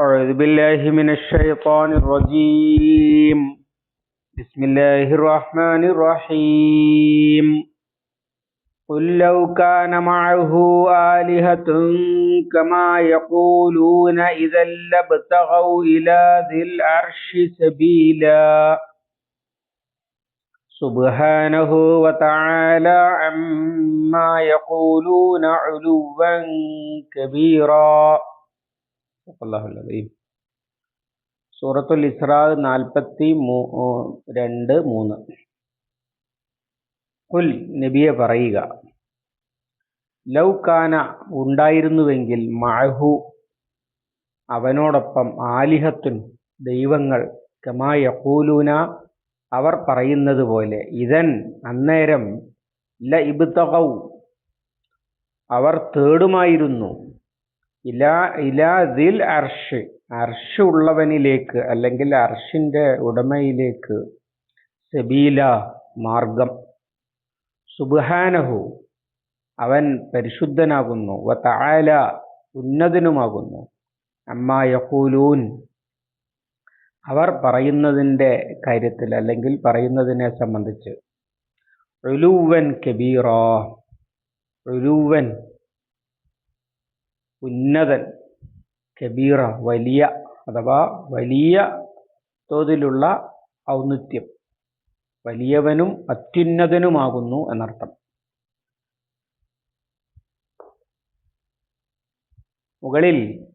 أعوذ بالله من الشيطان الرجيم. بسم الله الرحمن الرحيم. قل لو كان معه آلهة كما يقولون إذا لابتغوا إلى ذي العرش سبيلا. سبحانه وتعالى عما يقولون علوا كبيرا. സൂറത്തുൽ ഇസ്രാ നാൽപ്പത്തി മൂ രണ്ട് മൂന്ന്. കുൽ നബിയെ പറയുക ലൗകാന ഉണ്ടായിരുന്നുവെങ്കിൽ മഅഹു അവനോടൊപ്പം ആലിഹത്തുൻ ദൈവങ്ങൾ കമാ കൂലൂന അവർ പറയുന്നത് പോലെ ഇതൻ അന്നേരം ല ഇബ്തകൗ അവർ തേടുമായിരുന്നു. ഇലാ ഇലാ ദിൽ അർഷ് അർഷ് ഉള്ളവനിലേക്ക് അല്ലെങ്കിൽ അർഷിന്റെ ഉടമയിലേക്ക് സബീല മാർഗം. സുബ്ഹാനഹു അവൻ പരിശുദ്ധനാകുന്നു. വ താല ഉന്നതനുമാകുന്നു. അമ്മ യഹൂലൂൻ അവർ പറയുന്നതിന്റെ കാര്യത്തിൽ അല്ലെങ്കിൽ പറയുന്നതിനെ സംബന്ധിച്ച്. റുലൂവൻ കബീറ ഉലുവൻ ഉന്നതൻ കബീറ വലിയ അഥവാ വലിയ തോതിലുള്ള ഔന്നിത്യം. വലിയവനും അത്യുന്നതനുമാകുന്നു എന്നർത്ഥം. മുകളിൽ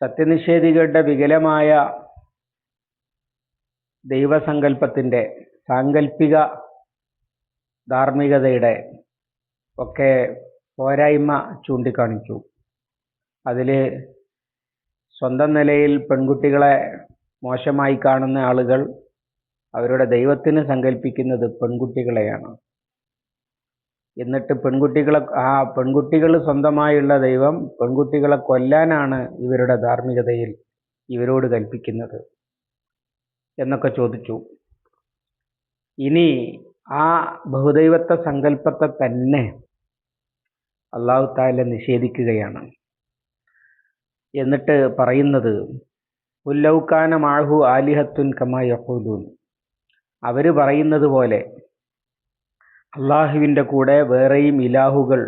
സത്യനിഷേധികളുടെ വികലമായ ദൈവസങ്കല്പത്തിന്റെ സാങ്കല്പിക ധാർമ്മികതയുടെ ഒക്കെ പോരായ്മ ചൂണ്ടിക്കാണിച്ചു. അതിൽ സ്വന്തം നിലയിൽ പെൺകുട്ടികളെ മോശമായി കാണുന്ന ആളുകൾ അവരുടെ ദൈവത്തിന് സങ്കല്പിക്കുന്നത് പെൺകുട്ടികളെയാണ്. എന്നിട്ട് പെൺകുട്ടികളെ ആ പെൺകുട്ടികൾ സ്വന്തമായുള്ള ദൈവം പെൺകുട്ടികളെ കൊല്ലാനാണ് ഇവരുടെ ധാർമ്മികതയിൽ ഇവരോട് കൽപ്പിക്കുന്നത് എന്നൊക്കെ ചോദിച്ചു. ഇനി ആ ബഹുദൈവത്വ സങ്കല്പത്തെ തന്നെ അള്ളാഹു താല നിഷേധിക്കുകയാണ്. എന്നിട്ട് പറയുന്നത് ഉല്ലൗക്കാന മാഹു ആലിഹത്തുൻ കമാ യഹൂദൂൻ അവർ പറയുന്നത് പോലെ അള്ളാഹുവിന്റെ കൂടെ വേറെയും ഇലാഹുകൾ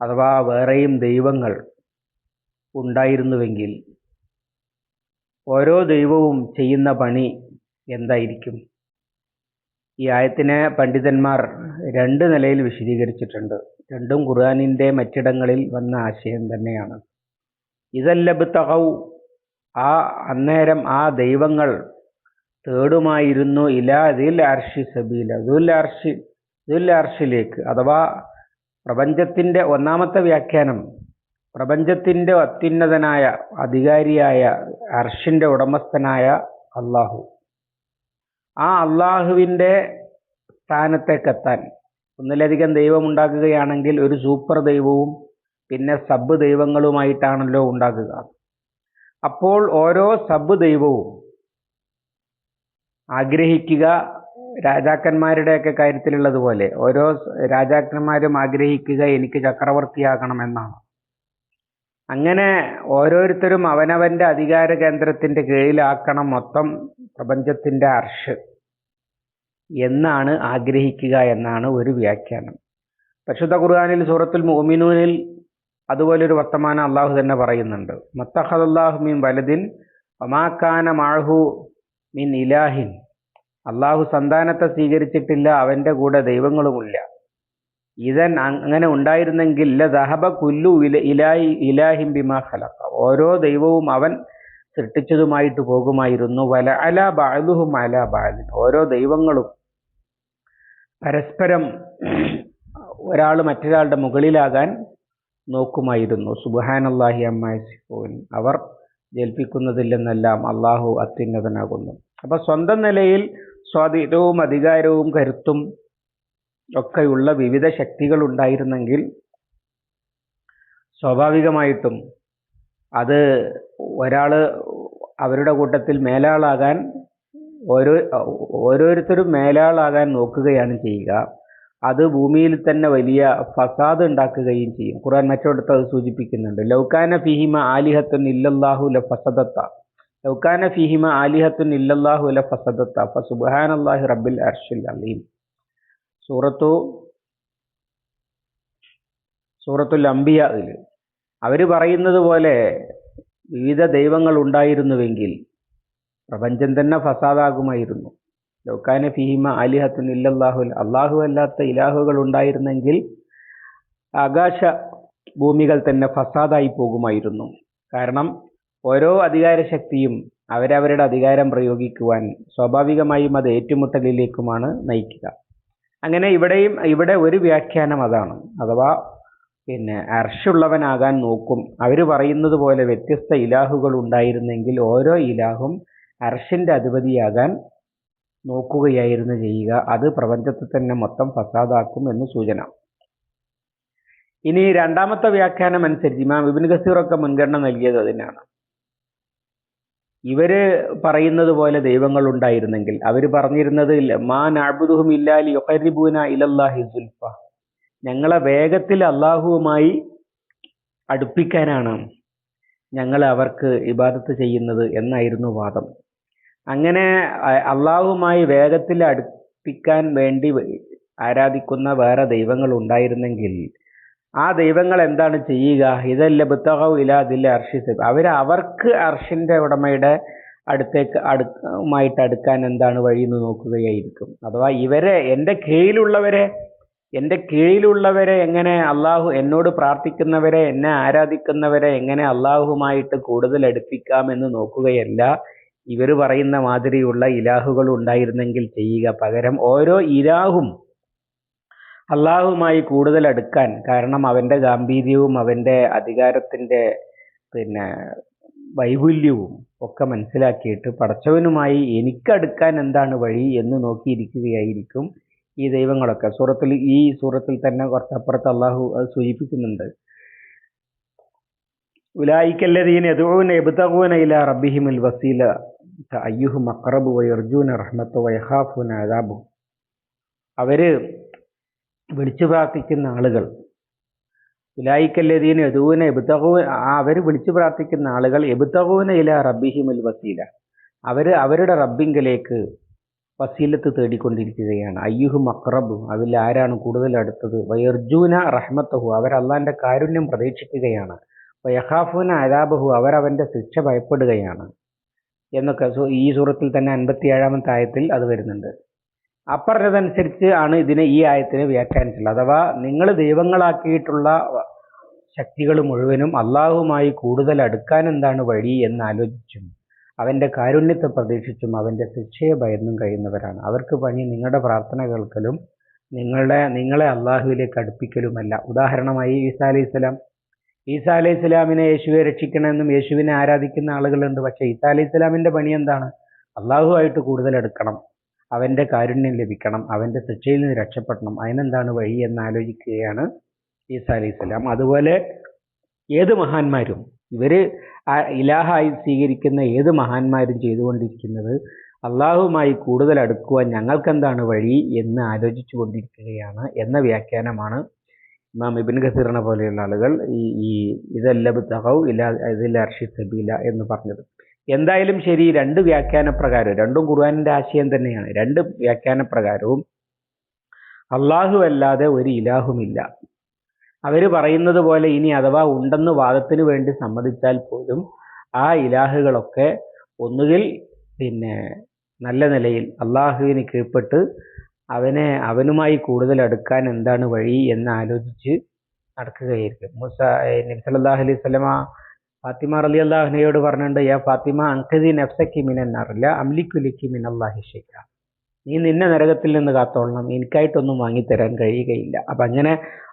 അഥവാ വേറെയും ദൈവങ്ങൾ ഉണ്ടായിരുന്നുവെങ്കിൽ ഓരോ ദൈവവും ചെയ്യുന്ന പണി എന്തായിരിക്കും? ഈ ആയത്തിനെ പണ്ഡിതന്മാർ രണ്ട് നിലയിൽ വിശദീകരിച്ചിട്ടുണ്ട്. രണ്ടും ഖുർആാനിന്റെ മറ്റിടങ്ങളിൽ വന്ന ആശയം തന്നെയാണ്. ഇതല്ലബത്തഹൗ ആ അന്നേരം ആ ദൈവങ്ങൾ തേടുമായിരുന്നു ഇലാ ദിൽ അർഷി സബീല. ദുൽ അർഷി ദുൽ അർഷിലേക്ക് അഥവാ പ്രപഞ്ചത്തിന്റെ ഒന്നാമത്തെ വ്യാഖ്യാനം പ്രപഞ്ചത്തിന്റെ അത്യുന്നതനായ അധികാരിയായ അർഷിന്റെ ഉടമസ്ഥനായ അള്ളാഹു ആ അള്ളാഹുവിന്റെ സ്ഥാനത്തേക്കെത്താൻ ഒന്നിലധികം ദൈവം ഉണ്ടാക്കുകയാണെങ്കിൽ ഒരു സൂപ്പർ ദൈവവും പിന്നെ സബ് ദൈവങ്ങളുമായിട്ടാണല്ലോ ഉണ്ടാകുക. അപ്പോൾ ഓരോ സബ് ദൈവവും ആഗ്രഹിക്കുക രാജാക്കന്മാരുടെയൊക്കെ കാര്യത്തിലുള്ളതുപോലെ ഓരോ രാജാക്കന്മാരും ആഗ്രഹിക്കുക എനിക്ക് ചക്രവർത്തിയാകണം എന്നാണ് അങ്ങനെ ഓരോരുത്തരും അവനവന്റെ അധികാര കേന്ദ്രത്തിന്റെ കീഴിലാക്കണം മൊത്തം പ്രപഞ്ചത്തിന്റെ അർഷ് എന്നാണ് ആഗ്രഹിക്കുക എന്നാണ് ഒരു വ്യാഖ്യാനം. പരിശുദ്ധ ഖുർആാനിൽ സൂറത്തുൽ മോമിനൂനിൽ അതുപോലൊരു വർത്തമാനം അള്ളാഹു തന്നെ പറയുന്നുണ്ട്. മത്തഹദാഹു മീൻ വലദിൻ ഒമാക്കാന മാഹു മീൻ ഇലാഹിൻ. അള്ളാഹു സന്താനത്തെ സ്വീകരിച്ചിട്ടില്ല അവന്റെ കൂടെ ദൈവങ്ങളുമില്ല. ഇതൻ അങ്ങനെ ഉണ്ടായിരുന്നെങ്കിൽ ദഹബ കുല്ലു ഇലാഹി ഇലാഹിം ബിമാ ഖലഖ. ഓരോ ദൈവവും അവൻ സൃഷ്ടിച്ചതുമായിട്ട് പോകുമായിരുന്നു. വല അല ബാലുഹും അല ബാലിൻ ഓരോ ദൈവങ്ങളും പരസ്പരം ഒരാൾ മറ്റൊരാളുടെ മുകളിലാകാൻ നോക്കുമായിരുന്നു. സുബാനല്ലാഹി അമ്മാസിഫോൻ അവർ ജൽപ്പിക്കുന്നതില്ലെന്നെല്ലാം അള്ളാഹു അത്യുന്നതനാകുന്നു. അപ്പോൾ സ്വന്തം നിലയിൽ സ്വാധീനവും അധികാരവും കരുത്തും ഒക്കെയുള്ള വിവിധ ശക്തികൾ ഉണ്ടായിരുന്നെങ്കിൽ സ്വാഭാവികമായിട്ടും അത് ഒരാൾ അവരുടെ കൂട്ടത്തിൽ മേലാളാകാൻ ഓരോ ഓരോരുത്തരും മേലാളാകാൻ നോക്കുകയാണ് ചെയ്യുക. അത് ഭൂമിയിൽ തന്നെ വലിയ ഫസാദ് ഉണ്ടാക്കുകയും ചെയ്യും. ഖുർആൻ മറ്റോടത്ത് അത് സൂചിപ്പിക്കുന്നുണ്ട്. ലൗകാന ഫിഹിമ ആലിഹത്തുൻ ഇല്ലല്ലാഹു ല ഫസദത്ത. ലൗകാന ഫിഹിമ ആലിഹത്തുൻ ഇല്ലല്ലാഹു ല ഫസദത്ത. ഫസുബ്ഹാനല്ലാഹി റബ്ബിൽ അർഷിൽ അലീം. സൂറത്തു സൂറത്തുൽ അംബിയയിൽ അവർ പറയുന്നത് പോലെ വിവിധ ദൈവങ്ങൾ ഉണ്ടായിരുന്നുവെങ്കിൽ പ്രപഞ്ചം തന്നെ ഫസാദാകുമായിരുന്നു. ലൗക്കാന ഫീമ അലിഹത്തുൻ ഇല്ലല്ലാഹു അള്ളാഹു അല്ലാത്ത ഇലാഹുകൾ ഉണ്ടായിരുന്നെങ്കിൽ ആകാശ ഭൂമികൾ തന്നെ ഫസാദായി പോകുമായിരുന്നു. കാരണം ഓരോ അധികാര ശക്തിയും അവരവരുടെ അധികാരം പ്രയോഗിക്കുവാൻ സ്വാഭാവികമായും അത് ഏറ്റുമുട്ടലിലേക്കുമാണ് നയിക്കുക. അങ്ങനെ ഇവിടെയും ഇവിടെ ഒരു വ്യാഖ്യാനം അതാണ്. അഥവാ പിന്നെ അർഷുള്ളവനാകാൻ നോക്കും. അവർ പറയുന്നത് പോലെ വ്യത്യസ്ത ഇലാഹുകൾ ഉണ്ടായിരുന്നെങ്കിൽ ഓരോ ഇലാഹും അർഷിന്റെ അധിപതിയാകാൻ നോക്കുകയായിരുന്നു ചെയ്യുക. അത് പ്രപഞ്ചത്തെ തന്നെ മൊത്തം ഫസാദാക്കും എന്ന് സൂചന. ഇനി രണ്ടാമത്തെ വ്യാഖ്യാനം അനുസരിച്ച് ഇമാം ഇബിൻ ഖസീറൊക്കെ മുൻഗണന നൽകിയത് അതിനാണ്. ഇവർ പറയുന്നത് പോലെ ദൈവങ്ങൾ ഉണ്ടായിരുന്നെങ്കിൽ. അവർ പറഞ്ഞിരുന്നത് മാ നാബുദുഹും ഇല്ലാലി യൊഹരിബൂന ഇലല്ലാഹി സുൽഫ. ഞങ്ങളെ വേഗത്തിൽ അള്ളാഹുവുമായി അടുപ്പിക്കാനാണ് ഞങ്ങൾ അവർക്ക് ഇബാദത്ത് ചെയ്യുന്നത് എന്നായിരുന്നു വാദം. അങ്ങനെ അള്ളാഹുമായി വേഗത്തിൽ അടുപ്പിക്കാൻ വേണ്ടി ആരാധിക്കുന്ന വേറെ ദൈവങ്ങൾ ഉണ്ടായിരുന്നെങ്കിൽ ആ ദൈവങ്ങൾ എന്താണ് ചെയ്യുക? ഇതല്ല ബുത്തഹു ഇല അർഷിസ് അർഷി അവർ അവർക്ക് അർഷിന്റെ ഉടമയുടെ അടുത്തേക്ക് അടുമായിട്ട് അടുക്കാൻ എന്താണ് വഴി എന്ന് നോക്കുകയായിരിക്കും. അഥവാ ഇവരെ എന്റെ കീഴിലുള്ളവരെ എന്റെ കീഴിലുള്ളവരെ എങ്ങനെ അള്ളാഹു എന്നോട് പ്രാർത്ഥിക്കുന്നവരെ എന്നെ ആരാധിക്കുന്നവരെ എങ്ങനെ അള്ളാഹുമായിട്ട് കൂടുതൽ അടുപ്പിക്കാമെന്ന് നോക്കുകയല്ല. ഇവർ പറയുന്ന മാതിരിയുള്ള ഇലാഹുകൾ ഉണ്ടായിരുന്നെങ്കിൽ ചെയ്യുക. പകരം ഓരോ ഇലാഹും അള്ളാഹുമായി കൂടുതൽ അടുക്കാൻ കാരണം അവന്റെ ഗാംഭീര്യവും അവന്റെ അധികാരത്തിന്റെ പിന്നെ വൈപുല്യവും ഒക്കെ മനസ്സിലാക്കിയിട്ട് പടച്ചവനുമായി എനിക്കടുക്കാൻ എന്താണ് വഴി എന്ന് നോക്കിയിരിക്കുകയായിരിക്കും ഈ ദൈവങ്ങളൊക്കെ. സൂറത്തിൽ ഈ സൂറത്തിൽ തന്നെ കുറച്ചപ്പുറത്ത് അള്ളാഹു അത് സൂചിപ്പിക്കുന്നുണ്ട്. ഉലായിക്കല്ലതീൻ എതുവിന് എബുതകൂന ഇല റബ്ബിഹിമിൽ വസീല. അയ്യുഹു മക്റബു വയർജുന റഹ്മത്ത് വയഹാഫുന നാദാബു അവർ വിളിച്ചു പ്രാർത്ഥിക്കുന്ന ആളുകൾ ഉലായിക്കല്ലതീൻ യദൂന എബുതകൂ അവർ വിളിച്ചു പ്രാർത്ഥിക്കുന്ന ആളുകൾ എബുതകൂന ഇല റബ്ബിഹിമിൽ വസീല. അവർ അവരുടെ റബ്ബിങ്കിലേക്ക് വസീലത്ത് തേടിക്കൊണ്ടിരിക്കുകയാണ്. അയ്യുഹു മക്റബു അതിൽ ആരാണ് കൂടുതൽ അടുത്തത്? വയർജുന റഹ്മത്തഹു അവർ അള്ളാന്റെ കാരുണ്യം പ്രതീക്ഷിക്കുകയാണ്. വയഹാഫൂന അതാബഹു അവരവന്റെ ശിക്ഷ ഭയപ്പെടുകയാണ്. എന്നൊക്കെ ഈ സൂറത്തിൽ തന്നെ അൻപത്തി ഏഴാമത്തെ ആയത്തിൽ അത് വരുന്നുണ്ട്. അപ്പറഞ്ഞതനുസരിച്ച് ആണ് ഇതിനെ ഈ ആയത്തിനെ വ്യാഖ്യാനിച്ചുള്ളത് അഥവാ നിങ്ങൾ ദൈവങ്ങളാക്കിയിട്ടുള്ള ശക്തികൾ മുഴുവനും അള്ളാഹുമായി കൂടുതൽ അടുക്കാൻ എന്താണ് വഴി എന്ന് ആലോചിച്ചും അവന്റെ കാരുണ്യത്തെ പ്രതീക്ഷിച്ചും അവന്റെ ശിക്ഷയെ ഭയന്നും കഴിയുന്നവരാണ്. അവർക്ക് പണി നിങ്ങളുടെ പ്രാർത്ഥന കേൾക്കലും നിങ്ങളുടെ നിങ്ങളെ അള്ളാഹുവിലേക്ക് അടുപ്പിക്കലുമല്ല. ഉദാഹരണമായി ഈസാ അലൈഹി സ്വലാം ഈസാ അലൈഹി ഇസ്ലാമിനെ യേശുവെ രക്ഷിക്കണമെന്നും യേശുവിനെ ആരാധിക്കുന്ന ആളുകളുണ്ട്. പക്ഷെ ഈസാ അലൈഹി ഇസ്ലാമിന്റെ പണി എന്താണ്? അള്ളാഹുവായിട്ട് കൂടുതൽ എടുക്കണം. അവന്റെ കാരുണ്യം ലഭിക്കണം. അവന്റെ ശിക്ഷയിൽ നിന്ന് രക്ഷപ്പെടണം. അതിനെന്താണ് വഴി എന്ന് ആലോചിക്കുകയാണ് ഈസാ അലൈഹി ഇസ്ലാം അതുപോലെ ഏത് മഹാന്മാരും ഇവർ ഇലാഹായി സ്വീകരിക്കുന്ന ഏത് മഹാന്മാരും ചെയ്തുകൊണ്ടിരിക്കുന്നത് അള്ളാഹുമായി കൂടുതൽ അടുക്കുവാൻ ഞങ്ങൾക്കെന്താണ് വഴി എന്ന് ആലോചിച്ചു കൊണ്ടിരിക്കുകയാണ് എന്ന വ്യാഖ്യാനമാണ് ഇമാം ഇബിൻ ഖസീറിനെ പോലെയുള്ള ആളുകൾ ഈ ഈ ഇതല്ല തഹൗ ഇല്ല ഇതിൽ അർഷി എന്ന് പറഞ്ഞത്. എന്തായാലും ശരി രണ്ട് വ്യാഖ്യാന പ്രകാരം രണ്ടും ഖുർആാനിന്റെ ആശയം തന്നെയാണ്. രണ്ട് വ്യാഖ്യാന പ്രകാരവും അള്ളാഹു അല്ലാതെ ഒരു ഇലാഹുമില്ല. അവർ പറയുന്നത് പോലെ ഇനി അഥവാ ഉണ്ടെന്ന് വാദത്തിന് വേണ്ടി സമ്മതിച്ചാൽ പോലും ആ ഇലാഹുകളൊക്കെ ഒന്നുകിൽ പിന്നെ നല്ല നിലയിൽ അള്ളാഹുവിന് കീഴ്പ്പെട്ട് അവനെ അവനുമായി കൂടുതൽ അടുക്കാൻ എന്താണ് വഴി എന്ന് ആലോചിച്ച് നടക്കുകയായിരിക്കും. മൂസ നബി സല്ലല്ലാഹു അലൈഹി വസല്ലമ ഫാത്തിമ റലി അള്ളാഹുനയോട് പറഞ്ഞിട്ടുണ്ട് യാ ഫാത്തിമ അങ്കദി നഫ്സക്കി മിനന്നറില്ല മിൻ അള്ളാഹി ഷെയ്ഖ നീ നിന്നെ നരകത്തിൽ നിന്ന് കാത്തോളണം. എനിക്കായിട്ടൊന്നും വാങ്ങിത്തരാൻ കഴിയുകയില്ല. അപ്പം അങ്ങനെ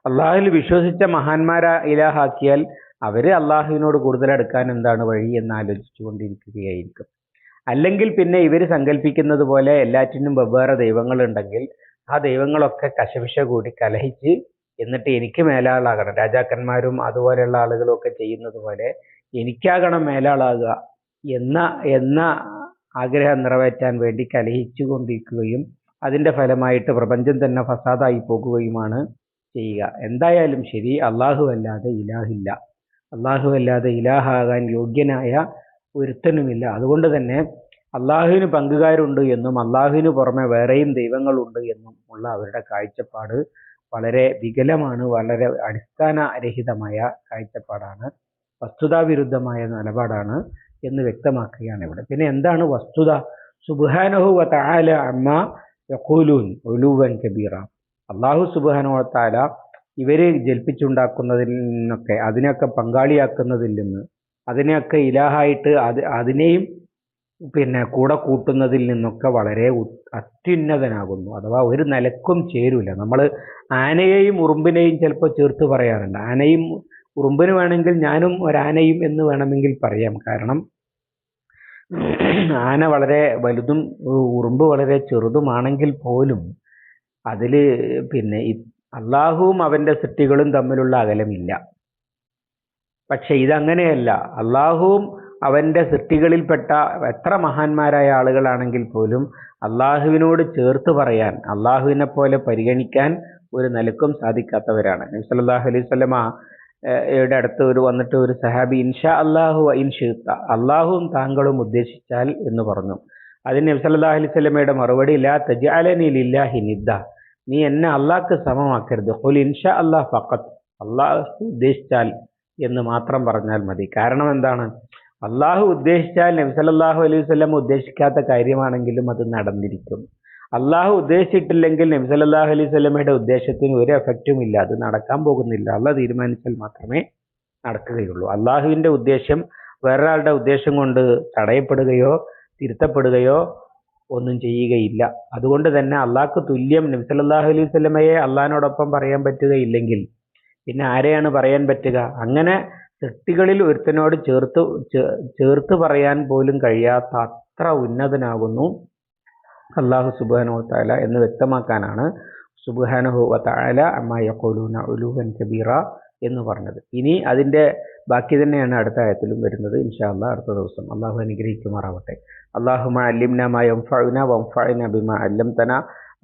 അള്ളാഹുവിൽ വിശ്വസിച്ച മഹാന്മാരെ ഇലാഹാക്കിയാൽ അവർ അള്ളാഹുവിനോട് കൂടുതൽ അടുക്കാൻ എന്താണ് വഴി എന്ന് ആലോചിച്ചു കൊണ്ടിരിക്കുകയായിരിക്കും അല്ലെങ്കിൽ പിന്നെ ഇവർ സങ്കല്പിക്കുന്നത് പോലെ എല്ലാറ്റിനും വെവ്വേറെ ദൈവങ്ങളുണ്ടെങ്കിൽ ആ ദൈവങ്ങളൊക്കെ കശപിശ കൂടി കലഹിച്ച് എന്നിട്ട് എനിക്ക് മേലാളാകണം. രാജാക്കന്മാരും അതുപോലെയുള്ള ആളുകളും ഒക്കെ ചെയ്യുന്നത് പോലെ എനിക്കാകണം മേലാളാകുക എന്ന എന്ന ആഗ്രഹം നിറവേറ്റാൻ വേണ്ടി കലഹിച്ചു കൊണ്ടിരിക്കുകയും അതിന്റെ ഫലമായിട്ട് പ്രപഞ്ചം തന്നെ ഫസാദായി പോകുകയുമാണ് ചെയ്യുക. എന്തായാലും ശരി അള്ളാഹു അല്ലാതെ ഇലാഹില്ല. അള്ളാഹു അല്ലാതെ ഇലാഹാകാൻ യോഗ്യനായ ഒരുത്തനുമില്ല. അതുകൊണ്ട് തന്നെ അള്ളാഹുവിന് പങ്കുകാരുണ്ട് എന്നും അള്ളാഹുവിന് പുറമെ വേറെയും ദൈവങ്ങളുണ്ട് എന്നും ഉള്ള അവരുടെ കാഴ്ചപ്പാട് വളരെ വികലമാണ് വളരെ അടിസ്ഥാനരഹിതമായ കാഴ്ചപ്പാടാണ് വസ്തുതാവിരുദ്ധമായ നിലപാടാണ് എന്ന് വ്യക്തമാക്കുകയാണ് ഇവിടെ. പിന്നെ എന്താണ് വസ്തുത? സുബ്ഹാനഹു വാല അമ്മ യഖൂലൂൻ ഒലൂവൻ കബീറ. അള്ളാഹു സുബ്ഹാനഹു താല ഇവർ ജൽപ്പിച്ചുണ്ടാക്കുന്നതിൽ നിന്നൊക്കെ അതിനൊക്കെ പങ്കാളിയാക്കുന്നതിൽ നിന്ന് അതിനെയൊക്കെ ഇലാഹായിട്ട് അത് അതിനെയും പിന്നെ കൂടെ കൂട്ടുന്നതിൽ നിന്നൊക്കെ വളരെ അത്യുന്നതനാകുന്നു. അഥവാ ഒരു നിലക്കും ചേരൂല. നമ്മൾ ആനയെയും ഉറുമ്പിനെയും ചിലപ്പോൾ ചേർത്ത് പറയാറുണ്ട്. ആനയും ഉറുമ്പിന് വേണമെങ്കിൽ ഞാനും ഒരാനയും എന്ന് വേണമെങ്കിൽ പറയാം. കാരണം ആന വളരെ വലുതും ഉറുമ്പ് വളരെ ചെറുതുമാണെങ്കിൽ പോലും അതിൽ പിന്നെ അള്ളാഹുവും അവന്റെ സൃഷ്ടികളും തമ്മിലുള്ള അകലമില്ല. പക്ഷെ ഇതങ്ങനെയല്ല. അള്ളാഹുവും അവന്റെ സൃഷ്ടികളിൽപ്പെട്ട എത്ര മഹാന്മാരായ ആളുകളാണെങ്കിൽ പോലും അള്ളാഹുവിനോട് ചേർത്ത് പറയാൻ അള്ളാഹുവിനെ പോലെ പരിഗണിക്കാൻ ഒരു നിലക്കും സാധിക്കാത്തവരാണ്. നബി സല്ലല്ലാഹു അലൈഹി വസല്ലമ യുടെ അടുത്ത് ഒരു വന്നിട്ട് ഒരു സഹാബി ഇൻഷാ അള്ളാഹു ഇൻഷിത്ത അള്ളാഹുവും താങ്കളും ഉദ്ദേശിച്ചാൽ എന്ന് പറഞ്ഞു. അതിന് നബി സല്ലല്ലാഹു അലൈഹി വസല്ലമയുടെ മറുപടി ലാ തജ്അലനി ലില്ലാഹി നിദ്ദ നീ എന്നെ അള്ളാഹ്ക്ക് സമമാക്കരുത്. ഹുൽ ഇൻഷാ അള്ളാഹ് ഫഖത്ത് അള്ളാഹു ഉദ്ദേശിച്ചാൽ എന്ന് മാത്രം പറഞ്ഞാൽ മതി. കാരണം എന്താണ്? അള്ളാഹു ഉദ്ദേശിച്ചാൽ നബി സല്ലല്ലാഹു അലൈഹി വസല്ലം ഉദ്ദേശിക്കാത്ത കാര്യമാണെങ്കിലും അത് നടന്നിരിക്കും. അള്ളാഹു ഉദ്ദേശിച്ചിട്ടില്ലെങ്കിൽ നബി സല്ലല്ലാഹു അലൈഹി വസല്ലമയുടെ ഉദ്ദേശത്തിന് ഒരു എഫക്റ്റും ഇല്ല. അത് നടക്കാൻ പോകുന്നില്ല. അള്ളാഹ് തീരുമാനിച്ചാൽ മാത്രമേ നടക്കുകയുള്ളൂ. അള്ളാഹുവിന്റെ ഉദ്ദേശം വേറൊരാളുടെ ഉദ്ദേശം കൊണ്ട് തടയപ്പെടുകയോ തിരുത്തപ്പെടുകയോ ഒന്നും ചെയ്യുകയില്ല. അതുകൊണ്ട് തന്നെ അള്ളാഹ്ക്ക് തുല്യം നബി സല്ലല്ലാഹു അലൈഹി സ്വലമയെ അള്ളാഹിനോടൊപ്പം പറയാൻ പറ്റുകയില്ലെങ്കിൽ പിന്നെ ആരെയാണ് പറയാൻ പറ്റുക? അങ്ങനെ സൃഷ്ടികളിൽ ഒരുത്തനോട് ചേർത്ത് ചേർത്ത് പറയാൻ പോലും കഴിയാത്ത അത്ര ഉന്നതനാകുന്നു അള്ളാഹു സുബാനോ താല എന്ന് വ്യക്തമാക്കാനാണ് സുബാനഹു വാല അമ്മ യഖൂലൂന ഉലൂഹൻ കബീറ എന്ന് പറഞ്ഞത്. ഇനി അതിന്റെ ബാക്കി തന്നെയാണ് അടുത്ത ആയത്തിലും വരുന്നത്. ഇൻഷാ അല്ലാ അടുത്ത ദിവസം അള്ളാഹു അനുഗ്രഹിക്കുമാറാവട്ടെ. അള്ളാഹുമ അല്ലിംന മാ യൻഫഉന വൻഫഅന ബിമാ അല്ലംതന